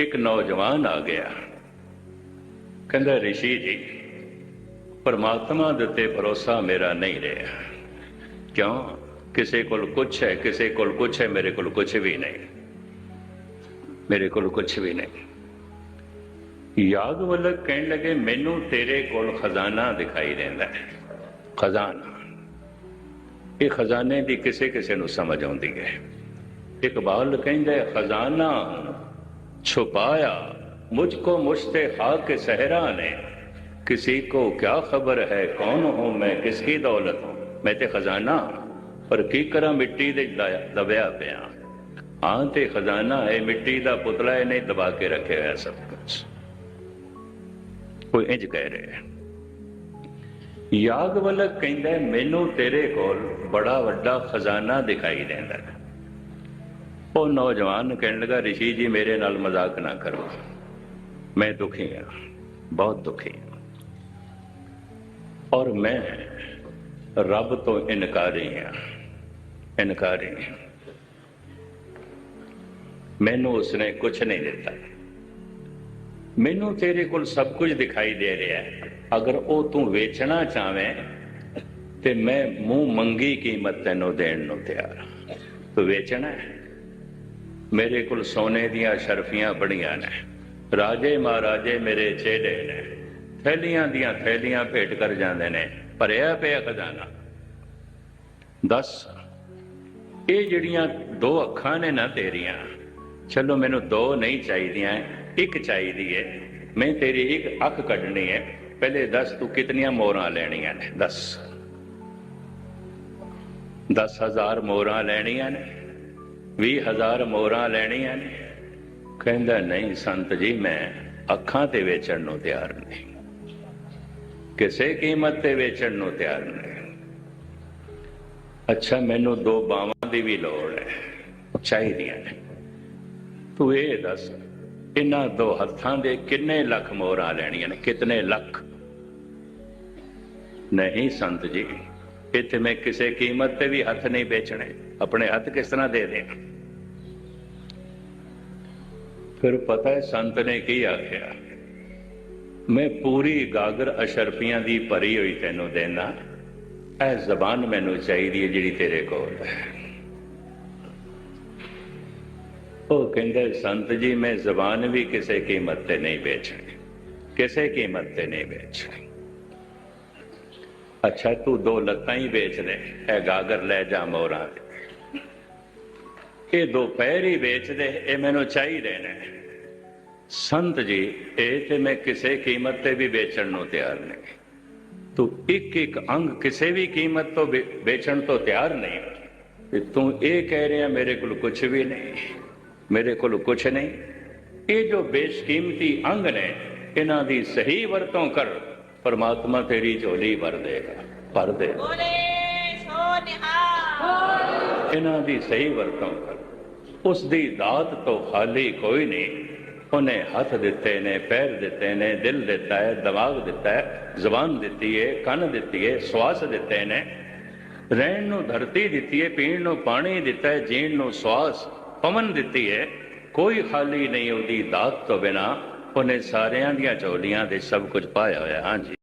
ਇੱਕ ਨੌਜਵਾਨ ਆ ਗਿਆ। ਕਹਿੰਦਾ, ਰਿਸ਼ੀ ਜੀ, ਪਰਮਾਤਮਾ ਦੇ ਉੱਤੇ ਭਰੋਸਾ ਮੇਰਾ ਨਹੀਂ ਰਿਹਾ। ਕਿਉਂ? ਕਿਸੇ ਕੋਲ ਕੁਛ ਹੈ, ਕਿਸੇ ਕੋਲ ਕੁਛ ਹੈ, ਮੇਰੇ ਕੋਲ ਕੁਛ ਵੀ ਨਹੀਂ। ਮੇਰੇ ਕੋਲ ਕੁਛ ਵੀ ਨਹੀਂ। ਯਾਗਵਲਕ ਕਹਿਣ ਲੱਗੇ, ਮੈਨੂੰ ਤੇਰੇ ਕੋਲ ਖਜ਼ਾਨਾ ਦਿਖਾਈ ਦਿੰਦਾ ਹੈ। ਖਜ਼ਾਨਾ। ਇਹ ਖਜ਼ਾਨੇ ਦੀ ਕਿਸੇ ਕਿਸੇ ਨੂੰ ਸਮਝ ਆਉਂਦੀ ਹੈ। ਇਕਬਾਲ ਕਹਿੰਦਾ, ਖਜ਼ਾਨਾ छुपाया मुझको मुझसे खाक सहरा ने किसी को क्या खबर है कौन हूं मैं किसकी दौलत हूं मैं ते खजाना ਪਰ ਕੀ ਕਰਾਂ ਮਿੱਟੀ ਦੇ ਦ- ਦਬਿਆ ਪਿਆ ਹਾਂ ਤੇ ਖਜ਼ਾਨਾ ਹੈ ਮਿੱਟੀ ਦਾ ਪੁਤਲਾ ਇਹਨੇ ਦਬਾ ਕੇ ਰੱਖਿਆ ਹੋਇਆ ਸਭ ਕੁਝ ਕੋਈ ਇੰਜ ਕਹਿ ਰਿਹਾ ਯਾਗਵਲਕ ਕਹਿੰਦਾ ਹੈ, ਮੈਨੂੰ ਤੇਰੇ ਕੋਲ ਬੜਾ ਵੱਡਾ ਖਜ਼ਾਨਾ ਦਿਖਾਈ ਦਿੰਦਾ ਹੈ ਉਹ ਨੌਜਵਾਨ ਕਹਿਣ ਲੱਗਾ, ਰਿਸ਼ੀ ਜੀ, ਮੇਰੇ ਨਾਲ ਮਜ਼ਾਕ ਨਾ ਕਰੋ। ਮੈਂ ਦੁਖੀ ਹਾਂ, ਬਹੁਤ ਦੁਖੀ ਹਾਂ। ਔਰ ਮੈਂ ਰੱਬ ਤੋਂ ਇਨਕਾਰੀ ਹਾਂ ਇਨਕਾਰੀ ਹਾਂ। ਮੈਨੂੰ ਉਸਨੇ ਕੁਝ ਨਹੀਂ ਦਿੱਤਾ। ਮੈਨੂੰ ਤੇਰੇ ਕੋਲ ਸਭ ਕੁਝ ਦਿਖਾਈ ਦੇ ਰਿਹਾ ਹੈ। ਅਗਰ ਉਹ ਤੂੰ ਵੇਚਣਾ ਚਾਵੇਂ ਤੇ ਮੈਂ ਮੂੰਹ ਮੰਗੀ ਕੀਮਤ ਤੈਨੂੰ ਦੇਣ ਨੂੰ ਤਿਆਰ ਹਾਂ। ਤੂੰ ਵੇਚਣਾ ਹੈ। ਮੇਰੇ ਕੋਲ ਸੋਨੇ ਦੀਆਂ ਸ਼ਰਫੀਆਂ ਬੜੀਆਂ ਨੇ। ਰਾਜੇ ਮਹਾਰਾਜੇ ਮੇਰੇ ਚੇੜੇ ਨੇ। ਥੈਲੀਆਂ ਦੀਆਂ ਥੈਲੀਆਂ ਭੇਟ ਕਰ ਜਾਂਦੇ ਨੇ। ਭਰਿਆ ਪਿਆ ਖਜ਼ਾਨਾ। ਦੱਸ, ਇਹ ਜਿਹੜੀਆਂ ਦੋ ਅੱਖਾਂ ਨੇ ਨਾ ਤੇਰੀਆਂ, ਚਲੋ ਮੈਨੂੰ ਦੋ ਨਹੀਂ ਚਾਹੀਦੀਆਂ, ਇੱਕ ਚਾਹੀਦੀ ਹੈ ਮੈਂ ਤੇਰੀ ਇੱਕ ਅੱਖ ਕੱਢਣੀ ਹੈ ਪਹਿਲੇ ਦੱਸ ਤੂੰ ਕਿਤਨੀਆਂ ਮੋਹਰਾਂ ਲੈਣੀਆਂ ਨੇ। ਦੱਸ। 10000 ਮੋਹਰਾਂ ਲੈਣੀਆਂ ਨੇ। 20000 ਮੋਹਰਾਂ ਲੈਣੀਆਂ ਨੇ। ਕਹਿੰਦਾ, ਨਹੀਂ ਸੰਤ ਜੀ, ਮੈਂ ਅੱਖਾਂ ਤੇ ਵੇਚਣ ਨੂੰ ਤਿਆਰ ਨਹੀਂ। ਕਿਸੇ ਕੀਮਤ ਤੇ ਵੇਚਣ ਨੂੰ ਤਿਆਰ ਨਹੀਂ। ਅੱਛਾ, ਮੈਨੂੰ ਦੋ ਬਾਵਾਂ ਦੀ ਵੀ ਲੋੜ ਹੈ। ਚਾਹੀਦੀਆਂ ਨੇ। ਤੂੰ ਇਹ ਦੱਸ, ਇਹਨਾਂ ਦੋ ਹੱਥਾਂ ਦੇ ਕਿੰਨੇ ਲੱਖ ਮੋਹਰਾਂ ਲੈਣੀਆਂ ਨੇ? ਕਿਤਨੇ ਲੱਖ? ਨਹੀਂ ਸੰਤ ਜੀ, ਇੱਥੇ ਮੈਂ ਕਿਸੇ ਕੀਮਤ ਤੇ ਵੀ ਹੱਥ ਨਹੀਂ ਵੇਚਣੇ। ਆਪਣੇ ਹੱਥ ਕਿਸ ਤਰ੍ਹਾਂ ਦੇ ਦੇ ਫਿਰ ਪਤਾ ਹੈ ਸੰਤ ਨੇ ਕੀ ਆਖਿਆ? ਮੈਂ ਪੂਰੀ ਗਾਗਰ ਅਸ਼ਰਪੀਆਂ ਦੀ ਭਰੀ ਹੋਈ ਤੈਨੂੰ ਦੇਣਾ ਇਹ ਜ਼ਬਾਨ ਮੈਨੂੰ ਚਾਹੀਦੀ ਹੈ ਜਿਹੜੀ ਤੇਰੇ ਕੋਲ ਹੈ। ਉਹ ਕਹਿੰਦੇ, ਸੰਤ ਜੀ, ਮੈਂ ਜ਼ਬਾਨ ਵੀ ਕਿਸੇ ਕੀਮਤ ਤੇ ਨਹੀਂ ਵੇਚਣੀ। ਕਿਸੇ ਕੀਮਤ ਤੇ ਨਹੀਂ ਵੇਚਣੀ। ਅੱਛਾ, ਤੂੰ ਦੋ ਲੱਤਾਂ ਹੀ ਵੇਚ ਦੇ। ਇਹ ਗਾਗਰ ਲੈ ਜਾ ਮੋਰਾਂ ਦੇ ਇਹ ਦੋ ਪੈਰ ਹੀ ਇਹ ਮੈਨੂੰ ਚਾਹੀਦੇ ਨੇ। ਸੰਤ ਜੀ, ਇਹ ਤੇ ਮੈਂ ਕਿਸੇ ਕੀਮਤ ਤੇ ਵੀ ਵੇਚਣ ਨੂੰ ਤਿਆਰ ਨਹੀਂ। ਤੂੰ ਇੱਕ ਇੱਕ ਅੰਗ ਕਿਸੇ ਵੀ ਕੀਮਤ ਤੋਂ ਵੇਚਣ ਤੋਂ ਤਿਆਰ ਨਹੀਂ ਤੇ ਤੂੰ ਇਹ ਕਹਿ ਰਿਹਾ ਮੇਰੇ ਕੋਲ ਕੁਝ ਵੀ ਨਹੀਂ। ਮੇਰੇ ਕੋਲ ਕੁਝ ਨਹੀਂ। ਇਹ ਜੋ ਬੇਸ਼ਕੀਮਤੀ ਅੰਗ ਨੇ, ਇਹਨਾਂ ਦੀ ਸਹੀ ਵਰਤੋਂ ਕਰ। ਪਰਮਾਤਮਾ ਤੇਰੀ ਝੋਲੀ ਭਰ ਦੇਗਾ, ਭਰ ਦੇ ਬੋਲੇ। ਨਿਹਾਲ ਇਹਨਾਂ ਦੀ ਸਹੀ ਵਰਤੋਂ ਕਰ। ਉਸ ਦੀ ਦਾਤ ਤੋਂ ਖਾਲੀ ਕੋਈ ਨਹੀਂ। ਉਹਨੇ ਹੱਥ ਦਿੱਤੇ ਨੇ, ਪੈਰ ਦਿੱਤੇ ਨੇ, ਦਿਲ ਦਿੱਤਾ ਹੈ, ਦਿਮਾਗ ਦਿੱਤਾ ਹੈ, ਜ਼ੁਬਾਨ ਦਿੱਤੀ ਹੈ, ਕੰਨ ਦਿੱਤੀ ਹੈ, ਸਵਾਸ ਦਿੱਤੇ ਨੇ। ਰਹਿਣ ਨੂੰ ਧਰਤੀ ਦਿੱਤੀ ਹੈ, ਪੀਣ ਨੂੰ ਪਾਣੀ ਦਿੱਤਾ ਹੈ, ਜੀਣ ਨੂੰ ਸਵਾਸ, ਪਵਨ ਦਿੱਤੀ ਹੈ। ਕੋਈ ਖਾਲੀ ਨਹੀਂ ਉਹਦੀ ਦਾਤ ਤੋਂ ਬਿਨਾ ਉਹਨੇ ਸਾਰਿਆਂ ਦੀਆਂ ਝੋਲੀਆਂ ਦੇ ਸਭ ਕੁਝ ਪਾਇਆ ਹੋਇਆ। ਹਾਂਜੀ।